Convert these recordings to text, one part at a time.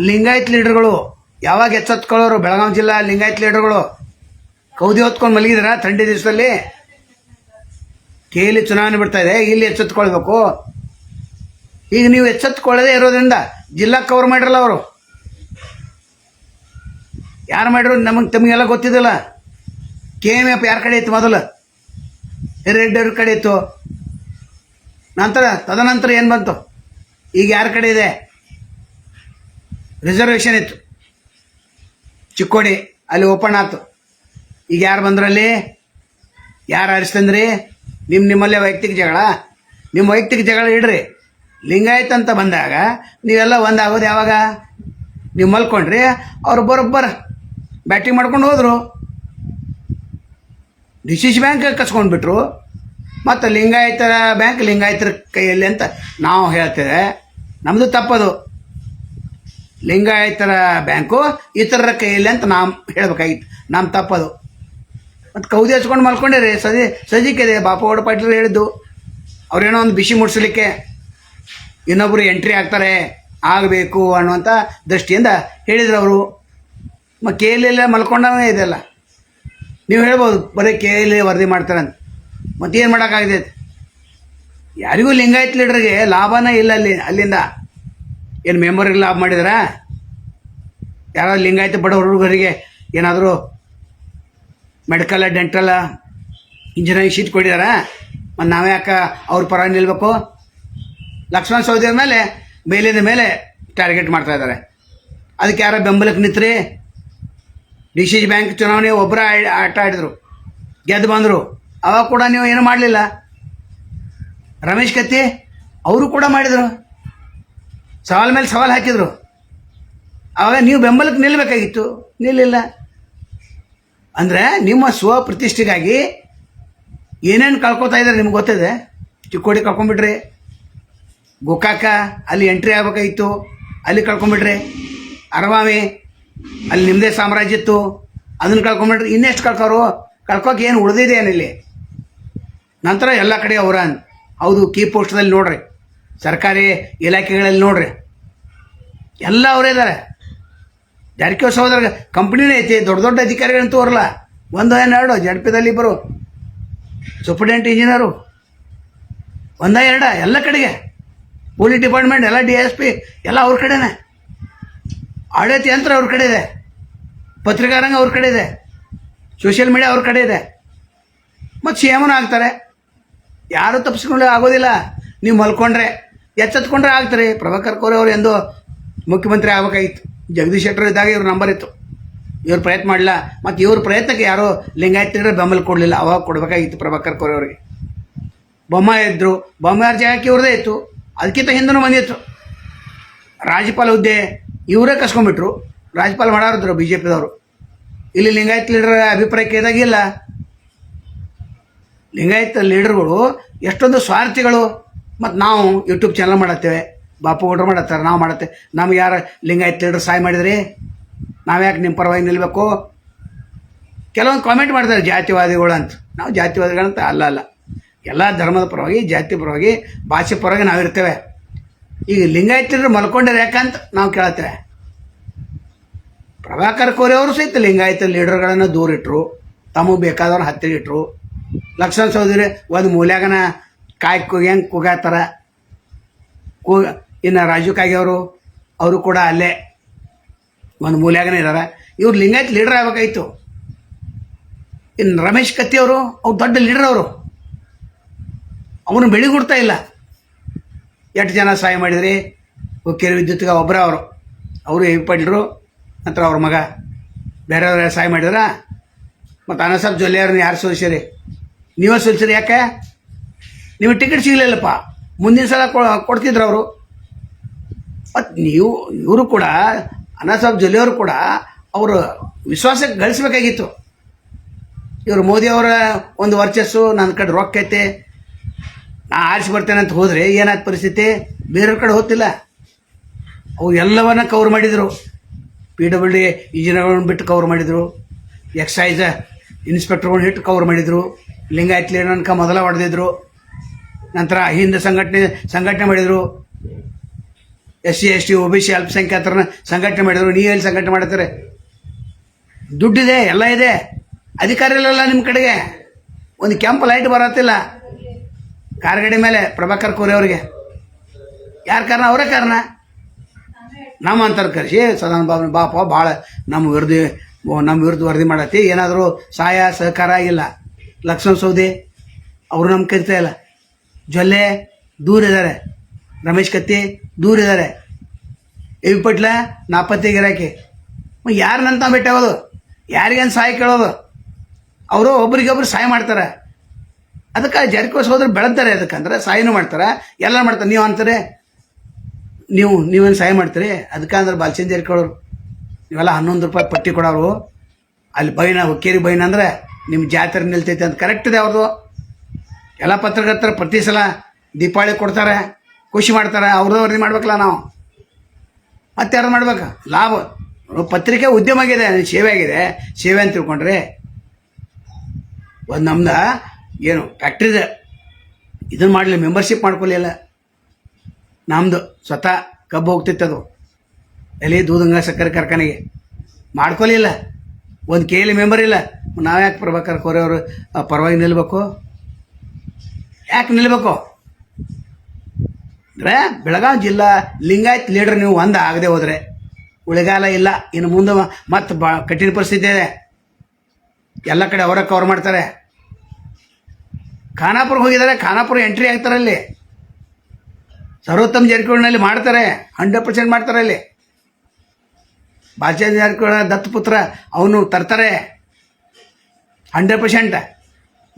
ಲಿಂಗಾಯತ್ ಲೀಡರ್ಗಳು ಯಾವಾಗ ಎಚ್ಚೆತ್ಕೊಳ್ಳೋರು? ಬೆಳಗಾವಿ ಜಿಲ್ಲಾ ಲಿಂಗಾಯತ್ ಲೀಡರ್ಗಳು. ಕೌದಿ ಹೊತ್ಕೊಂಡು ಮಲಗಿದ್ರ? ಥಂಡಿ ದಿವಸದಲ್ಲಿ? ಕೇಲಿ ಚುನಾವಣೆ ಬಿಡ್ತಾ ಇದೆ. ಇಲ್ಲಿ ಎಚ್ಚೆತ್ಕೊಳ್ಬೇಕು. ಈಗ ನೀವು ಎಚ್ಚೆತ್ಕೊಳ್ಳದೆ ಇರೋದ್ರಿಂದ ಜಿಲ್ಲಾ ಕವರ್ ಮಾಡಿರಲ್ಲ ಅವರು. ಯಾರು ಮಾಡಿರೋ ನಮಗೆ ತಮಗೆಲ್ಲ ಗೊತ್ತಿದ್ದಿಲ್ಲ. ಕೆ ಎಂ ಎಫ್ ಯಾರ ಕಡೆ ಇತ್ತು ಮೊದಲು? ಅವ್ರ ಕಡೆ ಇತ್ತು. ನಂತರ ತದನಂತರ ಏನು ಬಂತು? ಈಗ ಯಾರ ಕಡೆ ಇದೆ? ರಿಸರ್ವೇಷನ್ ಇತ್ತು. ಚಿಕ್ಕೋಡಿ, ಅಲ್ಲಿ ಓಪನ್ ಆಯ್ತು ಈಗ ಯಾರು ಬಂದ್ರಲ್ಲಿ? ಯಾರು ಆರಿಸ್ತಂದ್ರಿ ನಿಮ್ಮ ನಿಮ್ಮಲ್ಲೇ ವೈಯಕ್ತಿಕ ಜಗಳ? ನಿಮ್ಮ ವೈಯಕ್ತಿಕ ಜಗಳ ಇಡ್ರಿ. ಲಿಂಗಾಯತ್ ಅಂತ ಬಂದಾಗ ನೀವೆಲ್ಲ ಒಂದಾಗೋದು ಯಾವಾಗ? ನೀವು ಮಲ್ಕೊಂಡ್ರಿ, ಅವ್ರು ಬರೋಬ್ಬರ ಬ್ಯಾಟಿಂಗ್ ಮಾಡ್ಕೊಂಡು ಹೋದರು. ಡಿ ಸಿ ಸಿ ಬ್ಯಾಂಕ್ ಕಸ್ಕೊಂಡ್ಬಿಟ್ರು ಮತ್ತು ಲಿಂಗಾಯತರ ಬ್ಯಾಂಕ್ ಲಿಂಗಾಯತರ ಕೈಯಲ್ಲಿ ಅಂತ ನಾವು ಹೇಳ್ತೇವೆ. ನಮ್ಮದು ತಪ್ಪದು. ಲಿಂಗಾಯತರ ಬ್ಯಾಂಕು ಇತರರ ಕೈಯಲ್ಲಿ ಅಂತ ನಾವು ಹೇಳ್ಬೇಕಾಗಿತ್ತು. ನಮ್ಮ ತಪ್ಪದು. ಮತ್ತು ಕೌದಿ ಹಚ್ಕೊಂಡು ಮಲ್ಕೊಂಡಿರಿ. ಸದಿ ಸಜಿಕಿದೆ ಬಾಪಗೌಡ ಪಾಟೀಲ್ ಹೇಳಿದ್ದು. ಅವ್ರೇನೋ ಒಂದು ಬಿಸಿ ಮುಡ್ಸಲಿಕ್ಕೆ ಇನ್ನೊಬ್ಬರು ಎಂಟ್ರಿ ಆಗ್ತಾರೆ. ಆಗಬೇಕು ಅನ್ನುವಂಥ ದೃಷ್ಟಿಯಿಂದ ಹೇಳಿದ್ರು ಅವರು ಮ ಕೆ ಎಲ್ ಎಲ್ಲ ಮಲ್ಕೊಂಡೇ ಇದೆಲ್ಲ. ನೀವು ಹೇಳ್ಬೋದು, ಬರೀ ಕೆ ಎಲ್ ವರದಿ ಮಾಡ್ತಾರೆ ಅಂತ. ಮತ್ತೇನು ಮಾಡೋಕ್ಕಾಗಿದೆ ಯಾರಿಗೂ ಲಿಂಗಾಯತ್ ಲೀಡ್ರಿಗೆ ಲಾಭನೇ ಇಲ್ಲ ಅಲ್ಲಿ, ಅಲ್ಲಿಂದ. ಏನು ಮೆಮೊರಿ ಲಾಭ ಮಾಡಿದಾರ? ಯಾರೋ ಲಿಂಗಾಯತ ಬಡ ಹುಡುಗರಿಗೆ ಏನಾದರೂ ಮೆಡಿಕಲ್ ಡೆಂಟಲ್ ಇಂಜಿನಿಯರಿಂಗ್ ಶೀಟ್ ಕೊಟ್ಟಿದಾರ ಮತ್ತು ನಾವೇ ಯಾಕೆ ಅವ್ರ ಪರ ನಿಲ್ಬೇಕು? ಲಕ್ಷ್ಮಣ ಸೌದಿಯರ ಮೇಲೆ, ಮೇಲಿಂದ ಮೇಲೆ ಟಾರ್ಗೆಟ್ ಮಾಡ್ತಾ ಇದ್ದಾರೆ ಅದಕ್ಕೆ ಯಾರೋ ಬೆಂಬಲಕ್ಕೆ ನಿಂತ್ರಿ. ಡಿ ಸಿ ಬ್ಯಾಂಕ್ ಚುನಾವಣೆ ಒಬ್ಬರ ಆಟ ಆಡಿದರು. ಗೆದ್ದು ಬಂದರು. ಅವಾಗ ಕೂಡ ನೀವು ಏನು ಮಾಡಲಿಲ್ಲ? ರಮೇಶ್ ಕತ್ತಿ, ಅವರು ಕೂಡ ಮಾಡಿದರು. ಸವಾಲ್ ಮೇಲೆ ಸವಾಲು ಹಾಕಿದರು. ಆವಾಗ ನೀವು ಬೆಂಬಲಕ್ಕೆ ನಿಲ್ಲಬೇಕಾಗಿತ್ತು ನಿಲ್ಲಿಲ್ಲ. ಅಂದರೆ ನಿಮ್ಮ ಸ್ವಪ್ರತಿಷ್ಠೆಗಾಗಿ ಏನೇನು ಕಳ್ಕೊತಾ ಇದ್ದಾರೆ ನಿಮ್ಗೆ ಗೊತ್ತಿದೆ? ಚಿಕ್ಕೋಡಿ ಕಳ್ಕೊಂಬಿಟ್ರಿ ಗೋಕಾಕ, ಅಲ್ಲಿ ಎಂಟ್ರಿ ಆಗ್ಬೇಕಾಗಿತ್ತು. ಅಲ್ಲಿ ಕಳ್ಕೊಂಬಿಟ್ರಿ ಅರವಾಮಿ ಅಲ್ಲಿ ನಿಮ್ಮದೇ ಸಾಮ್ರಾಜ್ಯ ಇತ್ತು. ಅದನ್ನು ಕಳ್ಕೊಂಬಿಟ್ರಿ ಇನ್ನೆಷ್ಟು ಕಳ್ಕೋರು? ಕಳ್ಕೋಕೆ ಏನು ಉಳಿದಿದೆ ಏನಿಲ್ಲಿ? ನಂತರ ಎಲ್ಲ ಕಡೆ ಅವರ ಹೌದು, ಕೀ ಪೋಸ್ಟ್ದಲ್ಲಿ ನೋಡ್ರಿ. ಸರ್ಕಾರಿ ಇಲಾಖೆಗಳಲ್ಲಿ ನೋಡ್ರಿ. ಎಲ್ಲ ಅವರೇ ಇದ್ದಾರೆ ಜಾರಕಿಹೊಳಿ ಸಹೋದರ ಕಂಪ್ನಿನೇ ಐತಿ, ದೊಡ್ಡ ದೊಡ್ಡ ಅಧಿಕಾರಿಗಳಂತೂ ಅವರಲ್ಲ. ಒಂದು ಎರಡು ಜಡ್ಪಿದಲ್ಲಿ ಇಬ್ಬರು. ಸೂಪರ್ಡೆಂಟ್ ಇಂಜಿನಿಯರು ಒಂದ ಎರಡ, ಎಲ್ಲ ಕಡೆಗೆ. ಪೊಲೀಸ್ ಡಿಪಾರ್ಟ್ಮೆಂಟ್ ಎಲ್ಲ ಡಿ ಎಸ್ ಪಿ ಎಲ್ಲ ಅವ್ರ ಕಡೆನೇ. ಆಡಳಿತ ಯಂತ್ರ ಅವ್ರ ಕಡೆ ಇದೆ. ಪತ್ರಿಕಾರಂಗ ಅವ್ರ ಕಡೆ ಇದೆ. ಸೋಷಿಯಲ್ ಮೀಡಿಯಾ ಅವ್ರ ಕಡೆ ಇದೆ. ಮತ್ತು ಸಿ ಎಮ್ನು ಆಗ್ತಾರೆ. ಯಾರು ತಪ್ಪಿಸ್ಕೊಂಡ್ರೆ ಆಗೋದಿಲ್ಲ. ನೀವು ಮಲ್ಕೊಂಡ್ರೆ. ಎಚ್ಚೆತ್ಕೊಂಡ್ರೆ ಆಗ್ತಾರೆ. ಪ್ರಭಾಕರ್ ಕೋರೆ ಅವರು ಎಂದು ಮುಖ್ಯಮಂತ್ರಿ ಆಗ್ಬೇಕಾಗಿತ್ತು. ಜಗದೀಶ್ ಶೆಟ್ಟರ್ ಇದ್ದಾಗ ಇವ್ರ ನಂಬರ್ ಇತ್ತು. ಇವ್ರು ಪ್ರಯತ್ನ ಮಾಡಲಿಲ್ಲ. ಮತ್ತು ಇವ್ರ ಪ್ರಯತ್ನಕ್ಕೆ ಯಾರೂ ಲಿಂಗಾಯತರು ಬೆಂಬಲ ಕೊಡಲಿಲ್ಲ. ಅವಾಗ ಕೊಡಬೇಕಾಗಿತ್ತು ಪ್ರಭಾಕರ್ ಕೋರೆ ಅವರಿಗೆ. ಬೊಮ್ಮಾಯಿ ಇದ್ದರು ಅರ್ಜಿ ಜಾಗಕ್ಕೆ ಇವ್ರದೇ ಇತ್ತು. ಅದಕ್ಕಿಂತ ಹಿಂದೂ ಬಂದಿತ್ತು. ರಾಜ್ಯಪಾಲ ಹುದ್ದೆ ಇವರೇ ಕಸ್ಕೊಂಡ್ಬಿಟ್ರು. ರಾಜ್ಯಪಾಲ ಮಾಡಾರಿದ್ರು ಬಿ ಜೆ ಪಿದವರು ಇಲ್ಲಿ ಲಿಂಗಾಯತ್ ಲೀಡರ್ ಅಭಿಪ್ರಾಯ ಕೇಳಿದಾಗಿಲ್ಲ ಲಿಂಗಾಯತ ಲೀಡರ್ಗಳು ಎಷ್ಟೊಂದು ಸ್ವಾರ್ಥಿಗಳು. ಮತ್ತು ನಾವು ಯೂಟ್ಯೂಬ್ ಚಾನಲ್ ಮಾಡತ್ತೇವೆ. ಬಾಪು ಗೌಡ್ರು ಮಾಡತ್ತಾರೆ, ನಾವು ಮಾಡತ್ತೆ ನಮ್ಗೆ ಯಾರು ಲಿಂಗಾಯತ್ ಲೀಡರ್ ಸಹಾಯ ಮಾಡಿದ್ರಿ. ನಾವ್ಯಾಕೆ ನಿಮ್ಮ ಪರವಾಗಿ ನಿಲ್ಲಬೇಕು ಕೆಲವೊಂದು ಕಾಮೆಂಟ್ ಮಾಡ್ತಾರೆ ಜಾತಿವಾದಿಗಳು ಅಂತ. ನಾವು ಜಾತಿವಾದಿಗಳಂತ ಅಲ್ಲ ಅಲ್ಲ. ಎಲ್ಲ ಧರ್ಮದ ಪರವಾಗಿ, ಜಾತಿ ಪರವಾಗಿ, ಭಾಷೆ ಪರವಾಗಿ ನಾವಿರ್ತೇವೆ ಈಗ ಲಿಂಗಾಯತ್ ಮಲ್ಕೊಂಡಾರೆ ಯಾಕಂತ ನಾವು ಕೇಳತ್ತೇವೆ. ಪ್ರಭಾಕರ್ ಕೋರೆ ಅವರು ಸಹಿತ ಲಿಂಗಾಯತ ಲೀಡರ್ಗಳನ್ನು ದೂರಿಟ್ರು ತಮಗೆ ಬೇಕಾದವ್ರನ್ನ ಹತ್ತಿರ ಇಟ್ಟರು ಲಕ್ಷ್ಮಣ ಚೌಧರಿ ಒಂದು ಮೂಲ್ಯಾಗನ ಕಾಯಿ ಕುಗ್ಯಂಗೆ ಕುಗಾತಾರ? ಕೂ ಇನ್ನು ರಾಜು ಕಾಗಿಯವರು ಅವರು ಕೂಡ ಅಲ್ಲೇ ಒಂದು ಮೂಲ್ಯಾಗನೇ ಇದ್ದಾರೆ ಇವ್ರು ಲಿಂಗಾಯತ್ ಲೀಡರ್ ಆಗ್ಬೇಕಾಯ್ತು. ಇನ್ನು ರಮೇಶ್ ಕತ್ತಿ ಅವರು, ಅವ್ರು ದೊಡ್ಡ ಲೀಡರ್ ಅವರು. ಅವನು ಬೆಳಿಗುಡ್ತಾ ಇಲ್ಲ. ಎಷ್ಟು ಜನ ಸಹಾಯ ಮಾಡಿದ್ರಿ? ಕೆರೆ ವಿದ್ಯುತ್ಗೆ ಒಬ್ಬರೇ ಅವರು. ಅವರು ಹೆವಿ ಪಡ್ಲರು ನಂತರ ಅವ್ರ ಮಗ. ಬೇರೆಯವ್ರ ಸಹಾಯ ಮಾಡಿದ್ರ? ಮತ್ತು ಅನಸಬ್ ಜೊಲ್ಲೆಯವ್ರನ್ನ ಯಾರು ಸೋಲಿಸಿರಿ? ನೀವೇ ಸೋಲಿಸಿರಿ ಯಾಕೆ? ನೀವು ಟಿಕೆಟ್ ಸಿಗಲಿಲ್ಲಪ್ಪ. ಮುಂದಿನ ಸಲ ಕೊಡ್ತಿದ್ರು ಅವರು. ಮತ್ತು ನೀವು, ಇವರು ಕೂಡ ಅನಾಸಾಬ್ ಜೊಲ್ಲೆಯವರು ಕೂಡ ಅವರು ವಿಶ್ವಾಸಕ್ಕೆ ಗಳಿಸ್ಬೇಕಾಗಿತ್ತು. ಇವರು ಮೋದಿಯವರ ಒಂದು ವರ್ಚಸ್ಸು ನನ್ನ ಕಡೆ ರೊಕ್ಕ ಐತೆ. ನಾ ಆರಿಸಿ ಬರ್ತೇನೆ ಅಂತ ಹೋದರೆ ಏನಾದ ಪರಿಸ್ಥಿತಿ? ಬೇರೆಯವ್ರ ಕಡೆ ಹೋಗ್ತಿಲ್ಲ. ಅವು ಎಲ್ಲವನ್ನ ಕವರ್ ಮಾಡಿದರು. ಪಿ ಡಬ್ಲ್ಯೂ ಡಿ ಇಂಜಿನಿಯರ್ಗಳನ್ನ ಬಿಟ್ಟು ಕವರ್ ಮಾಡಿದರು. ಎಕ್ಸೈಸ್ ಇನ್ಸ್ಪೆಕ್ಟರ್ಗಳನ್ನ ಇಟ್ಟು ಕವರ್ ಮಾಡಿದರು. ಲಿಂಗಾಯತ್ ಲೀಡರ್ನಕ ಮೊದಲ ಹೊಡೆದಿದ್ರು. ನಂತರ ಹಿಂದೆ ಸಂಘಟನೆ ಸಂಘಟನೆ ಮಾಡಿದರು. S C S T O B C ಅಲ್ಪಸಂಖ್ಯಾತರನ್ನ ಸಂಘಟನೆ ಮಾಡಿದರು. ನೀವು ಎಲ್ಲಿ ಸಂಘಟನೆ ಮಾಡ್ತಾರೆ? ದುಡ್ಡಿದೆ ಎಲ್ಲ ಇದೆ. ಅಧಿಕಾರ ಇಲ್ಲಲ್ಲ ನಿಮ್ಮ ಕಡೆಗೆ. ಒಂದು ಕೆಂಪು ಲೈಟ್ ಬರತ್ತಿಲ್ಲ. ಕಾರ್ಗಡಿ ಮೇಲೆ ಪ್ರಭಾಕರ್ ಕೋರೆ ಅವರಿಗೆ. ಯಾರ ಕಾರಣ? ಅವರೇ ಕಾರಣ. ನಮ್ಮ ಅಂತಾರೆ ಕರೆಸಿ. ಸದಾನಂದ ಬಾಬು, ಬಾಪ ಭಾಳ ನಮ್ಮ ವಿರುದ್ಧ ನಮ್ಮ ವಿರುದ್ಧ ವರದಿ ಮಾಡತ್ತಿ. ಏನಾದರೂ ಸಹಾಯ, ಸಹಕಾರ ಆಗಿಲ್ಲ. ಲಕ್ಷ್ಮಣ ಸೌದಿ, ಅವರು ನಮ್ಮ ಕರಿತಾ ಇಲ್ಲ. ಜೊಲ್ಲೆ, ದೂರ ಇದ್ದಾರೆ ರಮೇಶ್ ಕತ್ತಿ, ದೂರ ಇದ್ದಾರೆ ಎವಿ ಪಟ್ಲ, ನಾಪತ್ತೆ ಗಿರಾಕಿ. ನನ್ನ ಭೇಟಿ ಆಗೋದು ಯಾರಿಗೇನು ಸಹಾಯ ಕೇಳೋದು? ಅವರು ಒಬ್ರಿಗೊಬ್ರು ಸಹಾಯ ಮಾಡ್ತಾರೆ. ಅದಕ್ಕೆ ಜರ್ಕೋಸ್ ಹೋದ್ರೆ ಬೆಳೆತಾರೆ ಅದಕ್ಕಂದ್ರೆ ಸಹಾಯನೂ ಮಾಡ್ತಾರೆ ಎಲ್ಲ ಮಾಡ್ತಾರೆ. ನೀವು ಅಂತಾರೆ? ನೀವು, ನೀವೇನು ಸಹಾಯ ಮಾಡ್ತೀರಿ? ಅದಕ್ಕೆ ಅಂದ್ರೆ ಬಾಲಚಂದ್ರ ಜಾರಕಿಹೊಳಿ ನೀವೆಲ್ಲ ಹನ್ನೊಂದು ರೂಪಾಯಿ ಪಟ್ಟಿ ಕೊಡೋರು. ಅಲ್ಲಿ ಬೈನ, ಹುಕ್ಕೇರಿ ಬೈನ ಅಂದ್ರೆ ನಿಮ್ಮ ಜಾತ್ರೆ ನಿಲ್ತೈತೆ ಅಂತ ಕರೆಕ್ಟ್ ಇದೆ ಅವ್ರದ್ದು ಎಲ್ಲ ಪತ್ರಕರ್ತರು ಪ್ರತಿ ಸಲ ದೀಪಾವಳಿ ಕೊಡ್ತಾರೆ ಖುಷಿ ಮಾಡ್ತಾರೆ ಅವ್ರದ್ದು ವರದಿ ಮಾಡ್ಬೇಕಲ್ಲ ನಾವು. ಮತ್ತೆ ಯಾರು ಮಾಡ್ಬೇಕು? ಲಾಭ. ಪತ್ರಿಕೆ ಉದ್ಯಮ ಆಗಿದೆ ಸೇವೆ ಆಗಿದೆ. ಸೇವೆ ಅಂತ ತಿಳ್ಕೊಂಡ್ರೆ ಒಂದು ನಮ್ದು ಏನು ಫ್ಯಾಕ್ಟ್ರಿದೆ ಇದನ್ನು ಮಾಡಲಿ ಮೆಂಬರ್ಶಿಪ್ ಮಾಡ್ಕೊಲಿಲ್ಲ ನಮ್ಮದು ಸ್ವತಃ ಕಬ್ಬು ಹೋಗ್ತಿತ್ತು ಅದು. ಎಲ್ಲಿ ದೂದಂಗ ಸಕ್ಕರೆ ಕಾರ್ಖಾನೆಗೆ. ಮಾಡ್ಕೊಲಿಲ್ಲ ಒಂದು ಕೇಳಿ ಮೆಂಬರ್ ಇಲ್ಲ. ನಾವ್ಯಾಕೆ ಪ್ರಭಾಕರ್ ಕೋರೆ ಅವರು ಆ, ಪರವಾಗಿ ನಿಲ್ಬೇಕು? ಯಾಕೆ ನಿಲ್ಬೇಕು? ಅಂದರೆ ಬೆಳಗಾವಿ ಜಿಲ್ಲಾ ಲಿಂಗಾಯತ್ ಲೀಡರ್ ನೀವು ಒಂದು ಆಗದೆ ಹೋದ್ರೆ ಉಳಿಗಾಲ ಇಲ್ಲ, ಇನ್ನು ಮುಂದೆ ಮತ್ತೆ ಬಾ ಕಠಿಣ ಪರಿಸ್ಥಿತಿ ಇದೆ. ಎಲ್ಲ ಕಡೆ ಅವರ ಕವರ್ ಮಾಡ್ತಾರೆ. ಖಾನಾಪುರ ಹೋಗಿದ್ದಾರೆ ಖಾನಾಪುರ ಎಂಟ್ರಿ ಆಗ್ತಾರೆ ಅಲ್ಲಿ. ಸರ್ವೋತ್ತಮ ಜಾರಕಿಹೊಳಿನಲ್ಲಿ ಮಾಡ್ತಾರೆ ಹಂಡ್ರೆಡ್ ಪರ್ಸೆಂಟ್ ಮಾಡ್ತಾರೆ ಅಲ್ಲಿ. ಬಾಚ ಜಾರಕಿಹೊಳಿ ದತ್ತಪುತ್ರ, ಅವನು ತರ್ತಾರೆ. ಹಂಡ್ರೆಡ್ ಪರ್ಸೆಂಟ್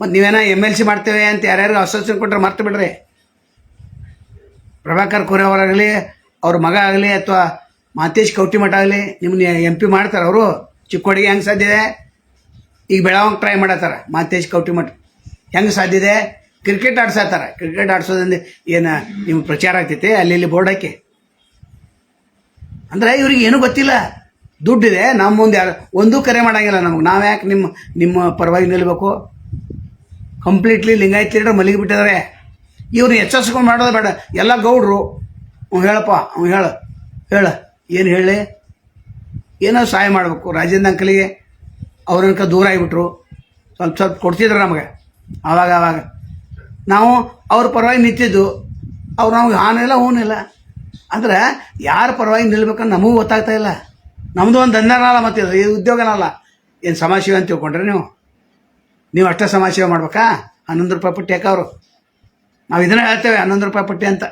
ಮತ್ತು ನೀವೇನ ಎಂ ಎಲ್ ಸಿ ಮಾಡ್ತೇವೆ ಅಂತ ಯಾರ್ಯಾರು ಅಸೋಸಿಯೇಷನ್ ಕೊಟ್ಟರೆ ಮರ್ತು ಬಿಡ್ರಿ. ಪ್ರಭಾಕರ್ ಕೋರೆ ಅವರಾಗಲಿ ಅವ್ರ ಮಗ ಆಗಲಿ ಅಥವಾ ಮಾತೇಶ್ ಕೌಟಿಮಠ ಆಗಲಿ ನಿಮ್ಮನ್ನ ಎಂ ಪಿ ಮಾಡ್ತಾರೆ ಅವರು ಚಿಕ್ಕೋಡಿಗೆ ಹೆಂಗೆ ಸಾಧ್ಯ ಇದೆ? ಈಗ ಬೆಳವಂಗೆ ಟ್ರೈ ಮಾಡತ್ತಾರ ಮಾತೇಶ್ ಕೌಟಿಮಠ ಹೆಂಗೆ ಸಾಧ್ಯ ಇದೆ? ಕ್ರಿಕೆಟ್ ಆಡ್ಸತ್ತಾರ. ಕ್ರಿಕೆಟ್ ಆಡ್ಸೋದ್ರಿಂದ ಏನು ನಿಮ್ಮ ಪ್ರಚಾರ ಆಗ್ತೈತೆ? ಅಲ್ಲಿ ಇಲ್ಲಿ ಬೋರ್ಡ್ ಹಾಕಿ. ಅಂದರೆ ಇವ್ರಿಗೆ ಏನೂ ಗೊತ್ತಿಲ್ಲ. ದುಡ್ಡಿದೆ ನಮ್ಮ ಮುಂದೆ ಯಾರು, ಒಂದೂ ಕರೆ ಮಾಡಂಗಿಲ್ಲ ನಮಗೆ. ನಾವು ಯಾಕೆ ನಿಮ್ಮ ನಿಮ್ಮ ಪರವಾಗಿ ನಿಲ್ಲಬೇಕು ಕಂಪ್ಲೀಟ್ಲಿ ಲಿಂಗಾಯತ್ ಲೀಡರ್ ಮಲಗಿ ಬಿಟ್ಟಿದ್ದಾರೆ ಇವ್ರನ್ನ ಎಚ್ಚರಿಸ್ಕೊಂಡು ಮಾಡೋದು ಬೇಡ. ಎಲ್ಲ ಗೌಡ್ರು ಅವ್ನು ಹೇಳಪ್ಪ ಅವ್ನು ಹೇಳ ಹೇಳ, ಏನು ಹೇಳಿ? ಏನೋ ಸಹಾಯ ಮಾಡಬೇಕು, ರಾಜೇಂದ್ರ ಅಂಕಲಿಗೆ. ಅವ್ರನ್ನ ದೂರ ಆಗಿಬಿಟ್ರು. ಸ್ವಲ್ಪ ಸ್ವಲ್ಪ ಕೊಡ್ತಿದ್ರು ನಮಗೆ. ಆವಾಗ ಆವಾಗ. ನಾವು ಅವ್ರ ಪರವಾಗಿ ನಿಂತಿದ್ದು, ಅವ್ರು ನಮ್ಗೆ ಹಾನಿಲ್ಲ ಹೂನಿಲ್ಲ ಅಂದ್ರೆ ಯಾರ ಪರವಾಗಿ ನಿಲ್ಬೇಕಂತ ನಮಗೂ ಗೊತ್ತಾಗ್ತಾ ಇಲ್ಲ. ನಮ್ಮದು ಒಂದು ದಂಧನಲ್ಲ ಮತ್ತೆ ಇದು ಉದ್ಯೋಗನಲ್ಲ. ಏನು ಸಮಾಜ ಅಂತ ತಿಳ್ಕೊಂಡ್ರೆ ನೀವು? ನೀವು ಅಷ್ಟೇ ಸಮಾಜ ಸೇವೆ ಮಾಡ್ಬೇಕಾ? ಹನ್ನೊಂದು ರೂಪಾಯಿ ಪಟ್ಟಿ ಯಾಕವ್ರು ನಾವು ಇದನ್ನ ಹೇಳ್ತೇವೆ, ಹನ್ನೊಂದು ರೂಪಾಯಿ ಪಟ್ಟಿ ಅಂತ.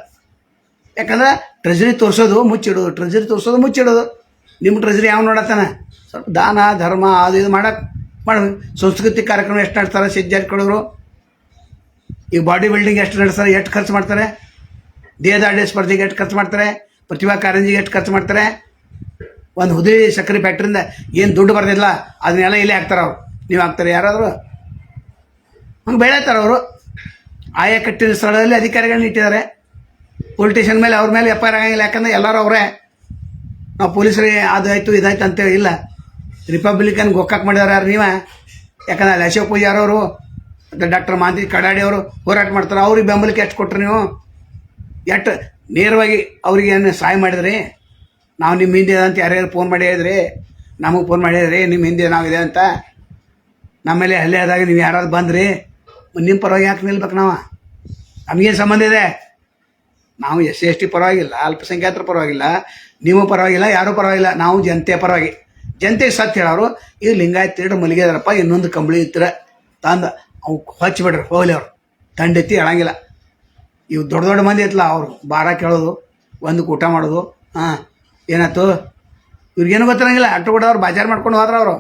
ಯಾಕಂದ್ರೆ ಟ್ರೆಜರಿ ತೋರಿಸೋದು ಮುಚ್ಚಿಡೋದು ಟ್ರೆಜರಿ ತೋರಿಸೋದು ಮುಚ್ಚಿಡೋದು. ನಿಮ್ಮ ಟ್ರೆಜರಿ ಯಾವ ನೋಡತ್ತಾನೆ? ಸ್ವಲ್ಪ ದಾನ, ಧರ್ಮ ಅದು ಇದು ಮಾಡಕ್ಕೆ ಮಾಡಿ. ಸಂಸ್ಕೃತಿ ಕಾರ್ಯಕ್ರಮ ಎಷ್ಟು ನಡೆಸ್ತಾರೆ? ಸಿದ್ಧ ಈ ಬಾಡಿ ಬಿಲ್ಡಿಂಗ್ ಎಷ್ಟು ನಡೆಸ್ತಾರೆ? ಎಷ್ಟು ಖರ್ಚು ಮಾಡ್ತಾರೆ? ದೇಹದಾಢ್ಯ ಸ್ಪರ್ಧೆಗೆ ಎಷ್ಟು ಖರ್ಚು ಮಾಡ್ತಾರೆ? ಪ್ರತಿಭಾ ಕಾರಂಜಿಗೆ ಎಷ್ಟು ಖರ್ಚು ಮಾಡ್ತಾರೆ? ಒಂದು ಹುದಿ ಸಕ್ಕರೆ ಫ್ಯಾಕ್ಟ್ರಿಂದ ಏನು ದುಡ್ಡು ಬರ್ದಿಲ್ಲ ಅದನ್ನೆಲ್ಲ ಇಲ್ಲೇ ಹಾಕ್ತಾರೆ ಅವ್ರು. ನೀವು ಹಾಕ್ತಾರೆ ಯಾರಾದರೂ? ಹಂಗೆ ಬೆಳೀತಾರೆ ಅವರು? ಆಯಾ ಕಟ್ಟಿದ ಸ್ಥಳದಲ್ಲಿ ಅಧಿಕಾರಿಗಳನ್ನ ಇಟ್ಟಿದ್ದಾರೆ. ಪೊಲಿಟಿಷಿಯನ್ ಮೇಲೆ ಅವ್ರ ಮೇಲೆ ಎಫ್ ಐ ಆರ್ ಆಗಂಗಿಲ್ಲ. ಯಾಕಂದ್ರೆ ಎಲ್ಲರೂ ಅವರೇ. ನಾವು ಪೊಲೀಸರಿಗೆ ಅದಾಯ್ತು ಇದಾಯ್ತು ಅಂತೇಳಿ ಇಲ್ಲ. ರಿಪಬ್ಲಿಕನ್ ಗೊಕ್ಕಾಕ್ ಮಾಡಿದಾರೆ ಯಾರು ನೀವೇ? ಯಾಕಂದ್ರೆ ಅಲ್ಲಿ ಅಶೋಕ್ ಪೂಜಾರ್ ಅವರು, ಮತ್ತು ಡಾಕ್ಟರ್ ಮಾಂತಿ ಕಡಾಡಿ ಅವರು ಹೋರಾಟ ಮಾಡ್ತಾರೆ. ಅವ್ರಿಗೆ ಬೆಂಬಲಕ್ಕೆ ಎಷ್ಟು ಕೊಟ್ರಿ ನೀವು? ಎಷ್ಟು ನೇರವಾಗಿ ಅವ್ರಿಗೆ ಏನು ಸಹಾಯ ಮಾಡಿದ್ರಿ? ನಾವು ನಿಮ್ಮ ಹಿಂದೆ ಇದೆ ಅಂತ ಯಾರ್ಯಾರು ಫೋನ್ ಮಾಡಿ ಹೇಳಿದ್ರಿ? ನಮಗೆ ಫೋನ್ ಮಾಡಿ ಹೇಳಿದ್ರಿ ನಿಮ್ಮ ಹಿಂದೆ ನಾವಿದೆ ಅಂತ. ನಮ್ಮಲ್ಲಿ ಹಲ್ಲೆ ಆದಾಗ ನೀವು ಯಾರಾದ್ರು ಬಂದ್ರಿ? ನಿಮ್ಮ ಪರವಾಗಿ ಯಾಕೆ ನಿಲ್ಬೇಕು ನಾವು? ನಮಗೇನು ಸಂಬಂಧ ಇದೆ? ನಾವು ಎಸ್ ಸಿ, ಎಸ್ ಟಿ ಪರವಾಗಿಲ್ಲ, ಅಲ್ಪಸಂಖ್ಯಾತರ ಪರವಾಗಿಲ್ಲ, ನೀವು ಪರವಾಗಿಲ್ಲ, ಯಾರೂ ಪರವಾಗಿಲ್ಲ, ನಾವು ಜನತೆ ಪರವಾಗಿ. ಜನತೆಗೆ ಸತ್ಯ ಹೇಳೋರು ಇದು ಲಿಂಗಾಯತ್ ತಿರುಡು ಮಲಗಿದಾರಪ್ಪ, ಇನ್ನೊಂದು ಕಂಬಳಿ ಇತ್ತರ ತಂದು, ಅವು ಹಚ್ಚಿಬಿಡ್ರಿ ಹೋಗಲಿ ಅವರು. ತಂಡೆತ್ತಿ ಹೇಳಂಗಿಲ್ಲ. ಇವು ದೊಡ್ಡ ದೊಡ್ಡ ಮಂದಿ ಐತಲ್ಲ ಅವರು ಬಾರ ಕೇಳೋದು, ಒಂದು ಊಟ ಮಾಡೋದು, ಹಾಂ, ಏನಾಯ್ತು? ಇವ್ರಿಗೇನು ಗೊತ್ತಿರಂಗಿಲ್ಲ, ಅಟ್ಟು ಕೂಡ ಅವ್ರು ಬಾಜಾರ್ ಮಾಡ್ಕೊಂಡು ಹೋದ್ರ ಅವರು.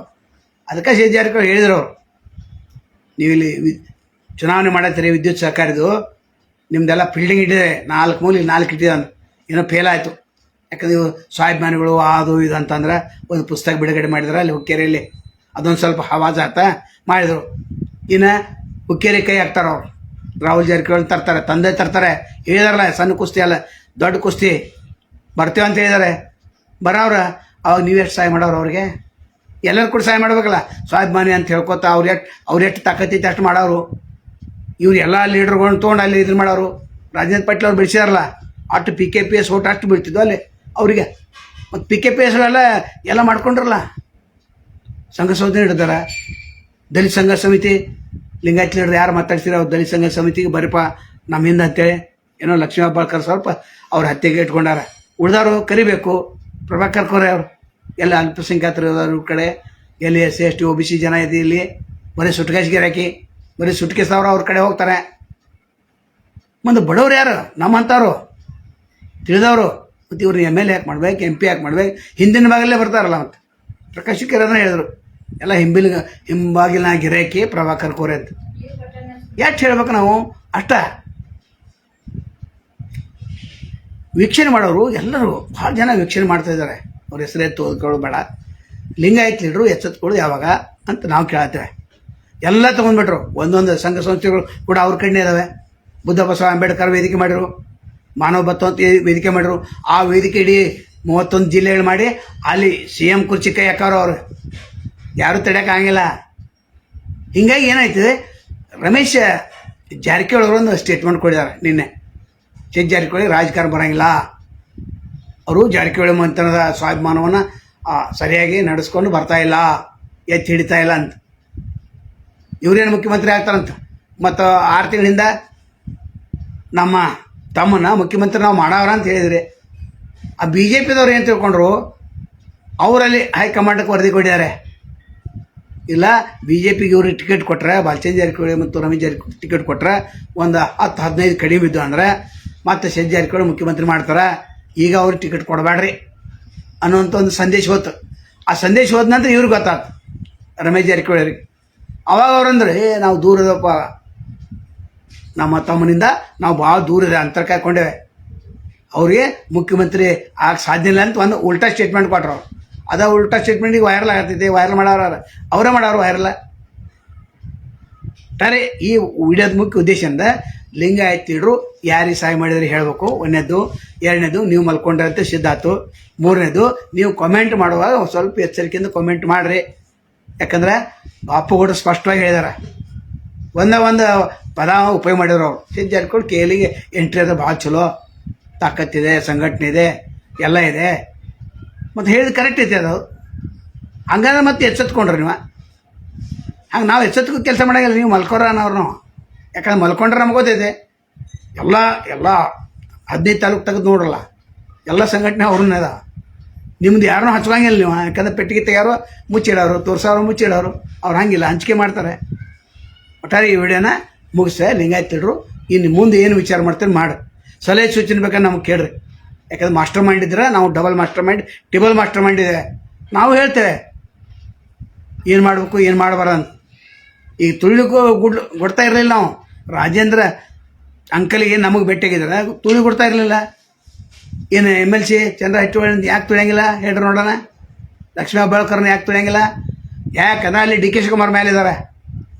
ಅದಕ್ಕೆ ಸಿ ಜಾರಕಿಹೊಳಿ ಹೇಳಿದ್ರು ಅವರು. ನೀವು ಇಲ್ಲಿ ಚುನಾವಣೆ ಮಾಡತ್ತೀರಿ ವಿದ್ಯುತ್ ಸಹಕಾರಿದು ನಿಮ್ದೆಲ್ಲ ಫೀಲ್ಡಿಂಗ್ ಇಟ್ಟಿದೆ, ನಾಲ್ಕು ಮೂಲಿ ನಾಲ್ಕು ಇಟ್ಟಿದೆ ಅಂತ. ಏನೋ ಫೇಲ್ ಆಯಿತು. ಯಾಕಂದ್ರೆ ಇವು ಸ್ವಾಭಿಮಾನಿಗಳು ಅದು ಇದು ಅಂತಂದ್ರೆ ಒಂದು ಪುಸ್ತಕ ಬಿಡುಗಡೆ ಮಾಡಿದ್ರೆ, ಅಲ್ಲಿ ಹುಕ್ಕೇರಿಯಲ್ಲಿ ಅದೊಂದು ಸ್ವಲ್ಪ ಹವಾಜ್ ಆತ ಮಾಡಿದರು. ಇನ್ನು ಹುಕ್ಕೇರಿ ಕೈ ಹಾಕ್ತಾರೆ ಅವ್ರು. ರಾಹುಲ್ ಜಾರಕಿಹೊಳಿ ತರ್ತಾರೆ, ತಂದೆ ತರ್ತಾರೆ. ಹೇಳಿದಾರಲ್ಲ, ಸಣ್ಣ ಕುಸ್ತಿ ಅಲ್ಲ, ದೊಡ್ಡ ಕುಸ್ತಿ. ಬರ್ತೇವೆ ಅಂತ ಹೇಳಿದ್ದಾರೆ ಬರೋವ್ರ, ಅವಾಗ ನೀವು ಎಷ್ಟು ಸಹಾಯ ಮಾಡೋರು ಅವ್ರಿಗೆ? ಎಲ್ಲರೂ ಕೂಡ ಸಹಾಯ ಮಾಡ್ಬೇಕಲ್ಲ. ಸ್ವಾಭಿಮಾನಿ ಅಂತ ಹೇಳ್ಕೊತ ಅವ್ರು ಎಷ್ಟು ಅವ್ರು ಎಷ್ಟು ತಾಕತ್ತೈತೆ ಅಷ್ಟು ಮಾಡೋರು ಇವ್ರು ಎಲ್ಲ ಲೀಡರ್ಗಳನ್ನ ತೊಗೊಂಡು ಅಲ್ಲಿ ಇದನ್ನ ಮಾಡೋರು. ರಾಜೇಂದ್ರ ಪಾಟೀಲ್ ಅವ್ರು ಬಿಡಿಸಿದಾರಲ್ಲ ಅಷ್ಟು P K P S vote ಅಷ್ಟು ಬೀಳ್ತಿದ್ವು ಅಲ್ಲಿ ಅವರಿಗೆ. ಮತ್ತು ಪಿ ಕೆ ಪಿ ಎಸ್ಗಳೆಲ್ಲ ಎಲ್ಲ ಮಾಡ್ಕೊಂಡ್ರಲ್ಲ. ಸಂಘ ಸಂಸ್ಥೆ ಹಿಡಿದಾರ ದಲಿತ ಸಂಘ ಸಮಿತಿ, ಲಿಂಗಾಯತ್ ಲೀಡರ್ ಯಾರು ಮಾತಾಡ್ತೀರ ಅವ್ರು ದಲಿತ ಸಂಘ ಸಮಿತಿಗೆ ಬರೀಪ ನಮ್ಮ ಹಿಂದೆ ಅಂತೇಳಿ ಏನೋ ಲಕ್ಷ್ಮೀ ಹಬ್ಬಾಳ್ಕರ್ ಸ್ವಲ್ಪ ಅವ್ರ ಹತ್ಯೆಗೆ ಇಟ್ಕೊಂಡಾರ. ಉಳ್ದವರು ಕರಿಬೇಕು. ಪ್ರಭಾಕರ್ ಕೋರೆ ಅವರು ಎಲ್ಲ ಅಲ್ಪಸಂಖ್ಯಾತರು ಇದಾರು ಕಡೆ. ಎಲ್ಲಿ S C S T O B C ಜನ ಇದೆ ಇಲ್ಲಿ ಬರೀ ಸುಟ್ಕಾಸಿಗೆ ಗಿರಾಕಿ ಬರೀ ಸುಟ್ಕೇಸವ್ರು ಅವ್ರ ಕಡೆ ಹೋಗ್ತಾರೆ. ಒಂದು ಬಡವ್ರು ಯಾರು? ನಮ್ಮಂಥವ್ರು ತಿಳಿದವರು. ಮತ್ತು ಇವ್ರನ್ನ ಎಂ ಎಲ್ ಎ ಯಾಕೆ ಮಾಡ್ಬೇಕು ಎಂ ಪಿ ಯಾಕೆ ಮಾಡ್ಬೇಕು? ಹಿಂದಿನ ಬಾಗಿಲೇ ಬರ್ತಾರಲ್ಲ ಮತ್ತು. ಪ್ರಕಾಶ್ ಕಿರಣ ಹೇಳಿದ್ರು. ಎಲ್ಲ ಹಿಂಬಿಲ್, ಹಿಂಬಾಗಿಲಿನ ಗಿರಾಕಿ ಪ್ರಭಾಕರ್ ಕೋರೆ ಅಂತ. ಯಾಕೆ ಹೇಳ್ಬೇಕು ನಾವು? ಅಷ್ಟ. ವೀಕ್ಷಣೆ ಮಾಡೋರು ಎಲ್ಲರೂ ಭಾಳ ಜನ ವೀಕ್ಷಣೆ ಮಾಡ್ತಾ ಇದ್ದಾರೆ. ಅವ್ರ ಹೆಸರೇ ತೋದ್ಕೊಳ್ಳೋದು ಬೇಡ. ಲಿಂಗಾಯತ್ ಲೀಡ್ರು ಎಚ್ಚೆತ್ಕೊಳ್ಳೋದು ಯಾವಾಗ ಅಂತ ನಾವು ಕೇಳತ್ತೇವೆ ಎಲ್ಲ ತೊಗೊಂಡ್ಬಿಟ್ರು. ಒಂದೊಂದು ಸಂಘ ಸಂಸ್ಥೆಗಳು ಕೂಡ ಅವ್ರ ಕಣ್ಣೇ ಇದಾವೆ. ಬುದ್ಧ ಬಸವ ಅಂಬೇಡ್ಕರ್ ವೇದಿಕೆ ಮಾಡಿರು ಮಾನವ ಬತ್ತು ಅಂತ ವೇದಿಕೆ ಮಾಡಿರು ಆ ವೇದಿಕೆ ಇಡೀ ಮೂವತ್ತೊಂದು ಜಿಲ್ಲೆಗಳು ಮಾಡಿ ಅಲ್ಲಿ ಸಿ ಎಂ ಕುರ್ಚಿ ಕೈ ಹಾಕೋರು ಅವರು. ಯಾರೂ ತಡೆಯೋಕ್ಕಾಗಿಲ್ಲ ಹಿಂಗಾಗಿ ಏನಾಯ್ತದೆ, ರಮೇಶ್ ಜಾರಕಿಹೊಳಿ ಅವರು ಒಂದು ಸ್ಟೇಟ್ಮೆಂಟ್ ಕೊಡಿದ್ದಾರೆ ನಿನ್ನೆ. ಚೆಕ್ ಜಾರಕಿಹೊಳಿ ರಾಜಕಾರಣ ಬರೋಂಗಿಲ್ಲ. ಅವರು ಜಾರಕಿಹೊಳಿ ಮಂತ್ರದ ಸ್ವಾಭಿಮಾನವನ್ನು ಸರಿಯಾಗಿ ನಡೆಸ್ಕೊಂಡು ಬರ್ತಾ ಇಲ್ಲ, ಎತ್ತಿ ಹಿಡಿತಾ ಇಲ್ಲ ಅಂತ. ಇವ್ರೇನು ಮುಖ್ಯಮಂತ್ರಿ ಆಗ್ತಾರಂತ? ಮತ್ತು ಆರು ತಿಂಗಳಿಂದ ನಮ್ಮ ತಮ್ಮನ್ನ ಮುಖ್ಯಮಂತ್ರಿ ನಾವು ಮಾಡವ್ರ ಅಂತ ಹೇಳಿದ್ರಿ, ಆ ಬಿ ಜೆ ಪಿದವ್ರು ಏನು ತಿಳ್ಕೊಂಡ್ರು? ಅವರಲ್ಲಿ ಹೈಕಮಾಂಡಕ್ಕೆ ವರದಿ ಕೊಟ್ಟಿದ್ದಾರೆ ಇಲ್ಲ ಬಿ ಜೆ ಪಿಗೆ ಇವ್ರಿಗೆ ಟಿಕೆಟ್ ಕೊಟ್ರೆ, ಬಾಲಚಂದ್ರ ಜಾರಕಿಹೊಳಿ ಮತ್ತು ರಮೇಶ್ ಜಾರಕಿಹೊಳಿ ಟಿಕೆಟ್ ಕೊಟ್ರೆ ಒಂದು ಹತ್ತು ಹದಿನೈದು ಕಡಿಮೆ ಇದ್ದು ಅಂದ್ರೆ, ಮತ್ತೆ ಶಶಿ ಜಾರಕಿಹೊಳಿ ಮುಖ್ಯಮಂತ್ರಿ ಮಾಡ್ತಾರೆ, ಈಗ ಅವ್ರಿಗೆ ಟಿಕೆಟ್ ಕೊಡಬೇಡ್ರಿ ಅನ್ನೋಂಥ ಒಂದು ಸಂದೇಶ ಹೋತು. ಆ ಸಂದೇಶ ಹೋದ ನಂತರ ಇವ್ರಿಗೆ ಗೊತ್ತಾಯ್ತು ರಮೇಶ್ ಜಾರಕಿಹೊಳಿ ಅವ್ರಿಗೆ. ಅವಾಗ ಅವ್ರಂದ್ರೆ ಏ, ನಾವು ದೂರ ಇದಪ್ಪ ನಮ್ಮ ತಮ್ಮನಿಂದ ನಾವು ಭಾಳ ದೂರ ಇದೆ ಅಂತರ ಕಾಯ್ಕೊಂಡೇವೆ ಅವ್ರಿಗೆ ಮುಖ್ಯಮಂತ್ರಿ ಆಗ ಸಾಧ್ಯ ಇಲ್ಲ ಅಂತ ಒಂದು ಉಲ್ಟಾ ಸ್ಟೇಟ್ಮೆಂಟ್ ಕೊಟ್ರು ಅವ್ರು. ಅದ ಉಲ್ಟಾ ಸ್ಟೇಟ್ಮೆಂಟಿಗೆ ವೈರಲ್ ಆಗತ್ತೈತಿ ವೈರಲ್ ಮಾಡೋರ? ಅವರೇ. ಮಾಡೋರು ವೈರಲ್ ತಾರೆ, ಈ ವಿಡಿಯೋದ ಮುಖ್ಯ ಉದ್ದೇಶ ಅಂದ, ಲಿಂಗಾಯತ್ ತಿಳ್ರು ಯಾರಿಗೆ ಸಹಾಯ ಮಾಡಿದ್ರೆ ಹೇಳಬೇಕು. ಒಂದನೇದು, ಎರಡನೇದು, ನೀವು ಮಲ್ಕೊಂಡ್ರಂತೆ, ಸಿದ್ಧಾತು. ಮೂರನೇದು, ನೀವು ಕಮೆಂಟ್ ಮಾಡುವಾಗ ಸ್ವಲ್ಪ ಎಚ್ಚರಿಕೆಯಿಂದ ಕಮೆಂಟ್ ಮಾಡಿರಿ. ಯಾಕಂದ್ರೆ ಬಾಪುಗೌಡರು ಸ್ಪಷ್ಟವಾಗಿ ಹೇಳಿದಾರೆ. ಒಂದ ಒಂದು ಪದ ಉಪಯೋಗ ಮಾಡಿದ್ರು ಅವರು. ಸಿದ್ದು ಜಾರಕಿಹೊಳಿ ಕೇಲಿಗೆ ಎಂಟ್ರಿ ಅದ ಭಾಳ ಚಲೋ. ತಾಕತ್ತಿದೆ ಸಂಘಟನೆ ಇದೆ, ಎಲ್ಲ ಇದೆ. ಮತ್ತು ಹೇಳಿದ ಕರೆಕ್ಟ್ ಐತೆ ಅದು. ಹಂಗಾದ್ರೆ ಮತ್ತೆ ಎಚ್ಚೆತ್ಕೊಂಡ್ರಿ ನೀವು? ಹಂಗೆ ನಾವು ಎಚ್ಚೆತ್ಕೊ ಕೆಲಸ ಮಾಡಂಗಿಲ್ಲ, ನೀವು ಮಲ್ಕೋರ ಯಾಕಂದ್ರೆ ಮಲ್ಕೊಂಡ್ರೆ ನಮ್ಗೆ ಗೊತ್ತೈತೆ. ಎಲ್ಲ ಎಲ್ಲ ಹದಿನೈದು ತಾಲೂಕು ತೆಗೆದು ನೋಡಲ್ಲ ಎಲ್ಲ ಸಂಘಟನೆ ಅವ್ರನ್ನ ಅದ. ನಿಮ್ದು ಯಾರನ್ನೂ ಹಚ್ಕೊಂಗಿಲ್ಲ ನೀವು. ಯಾಕಂದ್ರೆ ಪೆಟ್ಟಿಗೆ ತೆಗ್ಯಾರೋ, ಮುಚ್ಚಿಡೋರು, ತೋರ್ಸೋರು, ಮುಚ್ಚಿಡೋರು, ಅವ್ರು ಹಂಗಿಲ್ಲ, ಹಂಚಿಕೆ ಮಾಡ್ತಾರೆ. ಒಟ್ಟಾರೆ ಈ ವಿಡಿಯೋನ ಮುಗಿಸ್ತೆ ಲಿಂಗಾಯ್ತಿಡ್ರು ಇನ್ನು ಮುಂದೆ ಏನು ವಿಚಾರ ಮಾಡ್ತಾರೆ ಮಾಡು. ಸಲಹೆ ಸೂಚನೆ ಬೇಕಾದ್ರೆ ನಮ್ಗೆ ಕೇಳ್ರಿ. ಯಾಕಂದ್ರೆ ಮಾಸ್ಟರ್ ಮೈಂಡ್ ಇದ್ರೆ ನಾವು double master mind triple master mind ಇದೆ. ನಾವು ಹೇಳ್ತೇವೆ. ಏನು ಮಾಡಬೇಕು, ಏನು ಮಾಡಬಾರ ಈ ತುಳಿಲಿಕ್ಕೂ ಗುಡ್ ಕೊಡ್ತಾ ಇರಲಿಲ್ಲ ನಾವು. ರಾಜೇಂದ್ರ ಅಂಕಲಿಗೆ ನಮಗೆ ಭೇಟಿಯಾಗಿದ್ದಾರೆ. ತುಳಿ ಕೊಡ್ತಾ ಇರಲಿಲ್ಲ. ಏನು ಎಂ ಎಲ್ ಸಿ ಚಂದ್ರ ಹೆಚ್ಚುವಳ್ಳಿ ಯಾಕೆ ತುಳಿಯಂಗಿಲ್ಲ ಹೇಳ್ರಿ ನೋಡೋಣ. ಲಕ್ಷ್ಮೀ ಹೆಬ್ಬಾಳ್ಕರ್ನ ಯಾಕೆ ತುಳಿಯಂಗಿಲ್ಲ? ಯಾಕಂದ್ರೆ ಅಲ್ಲಿ ಡಿ ಕೆ ಶಿವಕುಮಾರ್ ಮೇಲೆ ಇದ್ದಾರೆ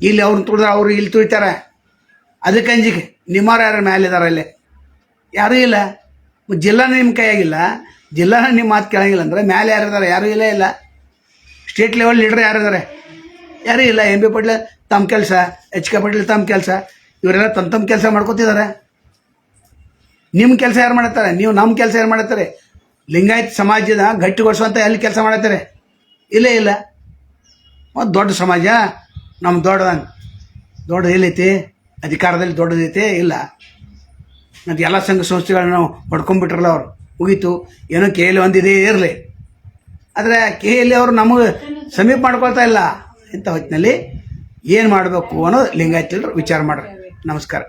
ಇಲ್ಲಿ ಅವ್ರನ್ನ ತುಳಿದ್ರೆ ಅವರು ಇಲ್ಲಿ ತುಳಿತಾರೆ. ಅದಕ್ಕೆ ಅಂಜಿಕೆ ನಿಮ್ಮವ್ರು ಯಾರು ಮೇಲಿದ್ದಾರೆ ಅಲ್ಲಿ? ಯಾರೂ ಇಲ್ಲ. ಜಿಲ್ಲಾ ಜಿಲ್ಲಾನ ನಿಮ್ಮ ಕೈಯಾಗಿಲ್ಲ. ಜಿಲ್ಲಾನ ನಿಮ್ಮ ಮಾತು ಕೇಳಂಗಿಲ್ಲ ಅಂದ್ರೆ ಮೇಲೆ ಯಾರಿದ್ದಾರೆ ಯಾರೂ ಇಲ್ಲ ಇಲ್ಲ. ಸ್ಟೇಟ್ ಲೆವೆಲ್ ಲೀಡರ್ ಯಾರಿದ್ದಾರೆ ಯಾರೂ ಇಲ್ಲ. ಎಂ ಬಿ ಪಾಟೀಲ್ ತಮ್ಮ ಕೆಲಸ, ಎಚ್ ಕೆ ಪಾಟೀಲ್ ತಮ್ಮ ಕೆಲಸ. ಇವರೆಲ್ಲ ತಮ್ಮ ತಮ್ಮ ಕೆಲಸ ಮಾಡ್ಕೋತಿದ್ದಾರೆ ನಿಮ್ಮ ಕೆಲಸ ಯಾರು ಮಾಡತ್ತಾರೆ ನೀವು ನಮ್ಮ ಕೆಲಸ ಯಾರು ಮಾಡತ್ತಾರೆ ಲಿಂಗಾಯತ್ ಸಮಾಜದ ಗಟ್ಟಿಗೊಳಿಸುವಂಥ ಎಲ್ಲಿ ಕೆಲಸ ಮಾಡತ್ತಾರೆ ಇಲ್ಲೇ ಇಲ್ಲ. ಮತ್ತು ದೊಡ್ಡ ಸಮಾಜ. ನಮ್ಮ ದೊಡ್ಡ ದೊಡ್ಡ ಎಲ್ಲೈತಿ? ಅಧಿಕಾರದಲ್ಲಿ ದೊಡ್ಡದೈತೆ ಇಲ್ಲ. ಮತ್ತು ಎಲ್ಲ ಸಂಘ ಸಂಸ್ಥೆಗಳನ್ನ ಹೊಡ್ಕೊಂಡ್ಬಿಟ್ರಲ್ಲ ಅವ್ರು. ಮುಗೀತು. ಏನೋ ಕೆ ಎಲ್ ಒಂದಿದೆ, ಇರಲಿ. ಆದರೆ ಕೆ ಎಲ್ ಅವರು ನಮಗೆ ಸಮೀಪ ಮಾಡ್ಕೊಳ್ತಾ ಇಲ್ಲ. ಇಂಥ ಹೊತ್ತಿನಲ್ಲಿ ಏನು ಮಾಡಬೇಕು ಅನ್ನೋದು ಲಿಂಗಾಯತ ವಿಚಾರ ಮಾಡ್ರಿ. ನಮಸ್ಕಾರ.